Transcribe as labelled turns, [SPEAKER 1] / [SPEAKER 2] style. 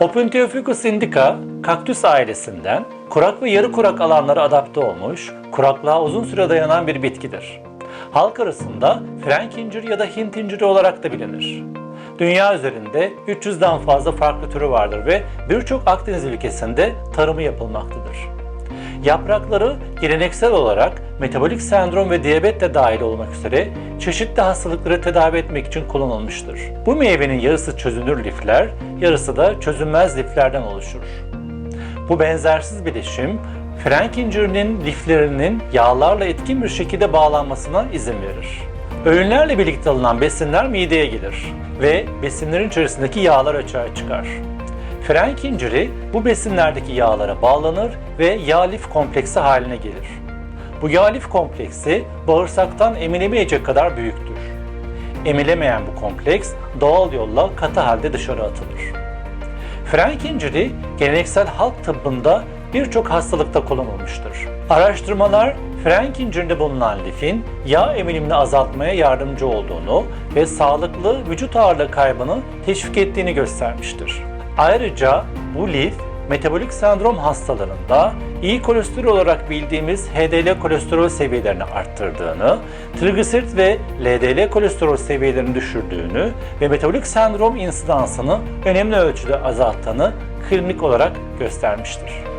[SPEAKER 1] Opuntiophycus indica, kaktüs ailesinden kurak ve yarı kurak alanlara adapte olmuş, kuraklığa uzun süre dayanan bir bitkidir. Halk arasında Frank inciri ya da Hint inciri olarak da bilinir. Dünya üzerinde 300'den fazla farklı türü vardır ve birçok Akdeniz ülkesinde tarımı yapılmaktadır. Yaprakları geleneksel olarak metabolik sendrom ve diyabet de dahil olmak üzere çeşitli hastalıkları tedavi etmek için kullanılmıştır. Bu meyvenin yarısı çözünür lifler, yarısı da çözünmez liflerden oluşur. Bu benzersiz bileşim Frank incirinin liflerinin yağlarla etkin bir şekilde bağlanmasına izin verir. Öğünlerle birlikte alınan besinler mideye gelir ve besinlerin içerisindeki yağlar açığa çıkar. Frank inciri bu besinlerdeki yağlara bağlanır ve yağ lif kompleksi haline gelir. Bu yağ lif kompleksi bağırsaktan emilemeyecek kadar büyüktür. Emilemeyen bu kompleks doğal yolla katı halde dışarı atılır. Frank inciri geleneksel halk tıbbında birçok hastalıkta kullanılmıştır. Araştırmalar Frank incirinde bulunan lifin yağ emilimini azaltmaya yardımcı olduğunu ve sağlıklı vücut ağırlığı kaybını teşvik ettiğini göstermiştir. Ayrıca bu lif metabolik sendrom hastalarında iyi kolesterol olarak bildiğimiz HDL kolesterol seviyelerini arttırdığını, trigliserit ve LDL kolesterol seviyelerini düşürdüğünü ve metabolik sendrom insidansını önemli ölçüde azalttığını klinik olarak göstermiştir.